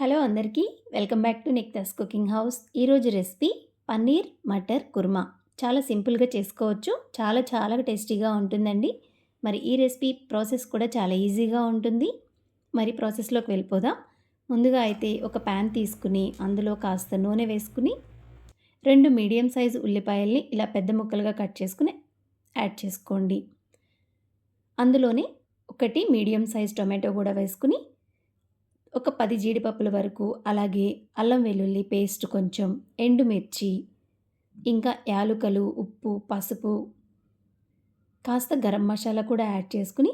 Hello అందరికీ welcome back to Niktas cooking house. ఈరోజు recipe paneer matar kurma. చాలా సింపుల్గా చేసుకోవచ్చు చాలా చాలా టేస్టీగా ఉంటుందండి. మరి ఈ రెసిపీ ప్రాసెస్ కూడా చాలా ఈజీగా ఉంటుంది. మరి ప్రాసెస్లోకి వెళ్ళిపోదాం. ముందుగా అయితే ఒక ప్యాన్ తీసుకుని అందులో కాస్త నూనె వేసుకుని రెండు మీడియం సైజు ఉల్లిపాయల్ని ఇలా పెద్ద ముక్కలుగా కట్ చేసుకుని యాడ్ చేసుకోండి. అందులోనే ఒకటి మీడియం సైజ్ టొమాటో కూడా వేసుకుని ఒక పది జీడిపప్పుల వరకు అలాగే అల్లం వెల్లుల్లి పేస్ట్ కొంచెం ఎండుమిర్చి ఇంకా యాలుకలు ఉప్పు పసుపు కాస్త గరం మసాలా కూడా యాడ్ చేసుకుని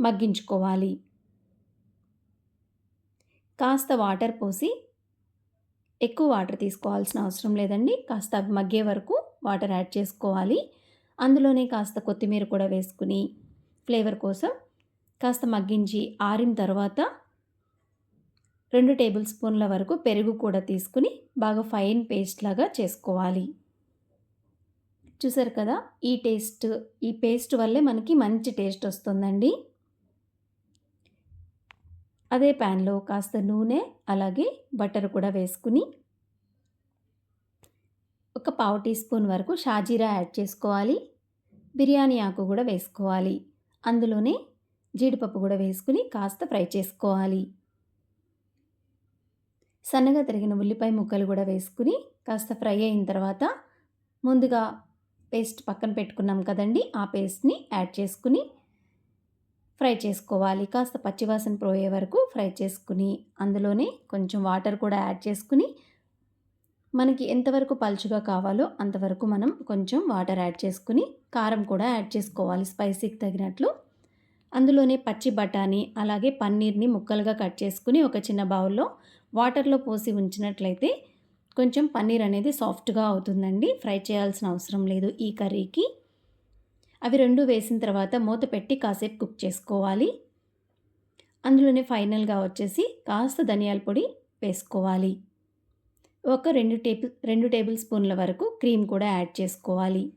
మగ్గించుకోవాలి. కాస్త వాటర్ పోసి ఎక్కువ వాటర్ తీసుకోవాల్సిన అవసరం లేదండి. కాస్త అవి మగ్గే వరకు వాటర్ యాడ్ చేసుకోవాలి. అందులోనే కాస్త కొత్తిమీర కూడా వేసుకుని ఫ్లేవర్ కోసం కాస్త మగ్గించి ఆరిన తర్వాత రెండు టేబుల్ స్పూన్ల వరకు పెరుగు కూడా తీసుకుని బాగా ఫైన్ పేస్ట్ లాగా చేసుకోవాలి. చూసారు కదా ఈ టేస్ట్ ఈ పేస్ట్ వల్లే మనకి మంచి టేస్ట్ వస్తుందండి. అదే ప్యాన్లో కాస్త నూనె అలాగే బటర్ కూడా వేసుకుని ఒక పావు టీ స్పూన్ వరకు షాజీరా యాడ్ చేసుకోవాలి. బిర్యానీ ఆకు కూడా వేసుకోవాలి. అందులోనే జీడిపప్పు కూడా వేసుకుని కాస్త ఫ్రై చేసుకోవాలి. సన్నగా తరిగిన ఉల్లిపాయ ముక్కలు కూడా వేసుకుని కాస్త ఫ్రై అయిన తర్వాత ముందుగా పేస్ట్ పక్కన పెట్టుకున్నాం కదండి ఆ పేస్ట్ని యాడ్ చేసుకుని ఫ్రై చేసుకోవాలి. కాస్త పచ్చివాసన పోయే వరకు ఫ్రై చేసుకుని అందులోనే కొంచెం వాటర్ కూడా యాడ్ చేసుకుని మనకి ఎంతవరకు పలుచుగా కావాలో అంతవరకు మనం కొంచెం వాటర్ యాడ్ చేసుకుని కారం కూడా యాడ్ చేసుకోవాలి స్పైసీకి తగినట్లు. అందులోనే పచ్చి బఠానీ అలాగే పన్నీర్ని ముక్కలుగా కట్ చేసుకుని ఒక చిన్న బౌల్లో వాటర్లో పోసి ఉంచినట్లయితే కొంచెం పన్నీర్ అనేది సాఫ్ట్గా అవుతుందండి. ఫ్రై చేయాల్సిన అవసరం లేదు ఈ కర్రీకి. అవి రెండు వేసిన తర్వాత మూత పెట్టి కాసేపు కుక్ చేసుకోవాలి. అందులోనే ఫైనల్గా వచ్చేసి కాస్త ధనియాల పొడి వేసుకోవాలి. ఒక రెండు టేబుల్ రెండు టేబుల్ స్పూన్ల వరకు క్రీమ్ కూడా యాడ్ చేసుకోవాలి.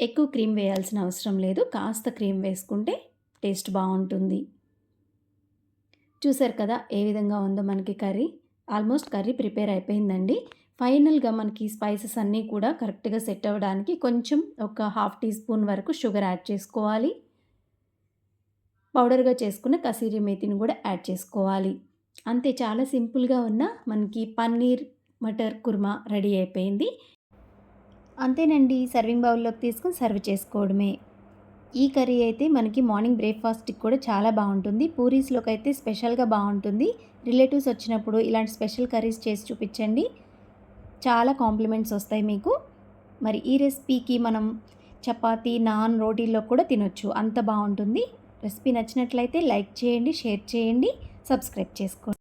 ఎక్కువ క్రీమ్ వేయాల్సిన అవసరం లేదు. కాస్త క్రీమ్ వేసుకుంటే టేస్ట్ బాగుంటుంది. చూసారు కదా ఏ విధంగా ఉందో మనకి కర్రీ. ఆల్మోస్ట్ కర్రీ ప్రిపేర్ అయిపోయిందండి. ఫైనల్గా మనకి స్పైసెస్ అన్నీ కూడా కరెక్ట్గా సెట్ అవ్వడానికి కొంచెం ఒక హాఫ్ టీ స్పూన్ వరకు షుగర్ యాడ్ చేసుకోవాలి. పౌడర్గా చేసుకున్న కసీరీ మేతిని కూడా యాడ్ చేసుకోవాలి. అంతే చాలా సింపుల్గా ఉన్న మనకి పన్నీర్ మటర్ కుర్మా రెడీ అయిపోయింది. అంతేనండి సర్వింగ్ బౌల్లోకి తీసుకొని సర్వ్ చేసుకోవడమే. ఈ కర్రీ అయితే మనకి మార్నింగ్ బ్రేక్ఫాస్ట్కి కూడా చాలా బాగుంటుంది. పూరీస్లోకి అయితే స్పెషల్గా బాగుంటుంది. రిలేటివ్స్ వచ్చినప్పుడు ఇలాంటి స్పెషల్ కర్రీస్ చేసి చూపించండి. చాలా కాంప్లిమెంట్స్ వస్తాయి మీకు. మరి ఈ రెసిపీకి మనం చపాతీ నాన్ రోటీల్లో కూడా తినొచ్చు. అంత బాగుంటుంది. రెసిపీ నచ్చినట్లయితే లైక్ చేయండి షేర్ చేయండి సబ్స్క్రైబ్ చేసుకోండి.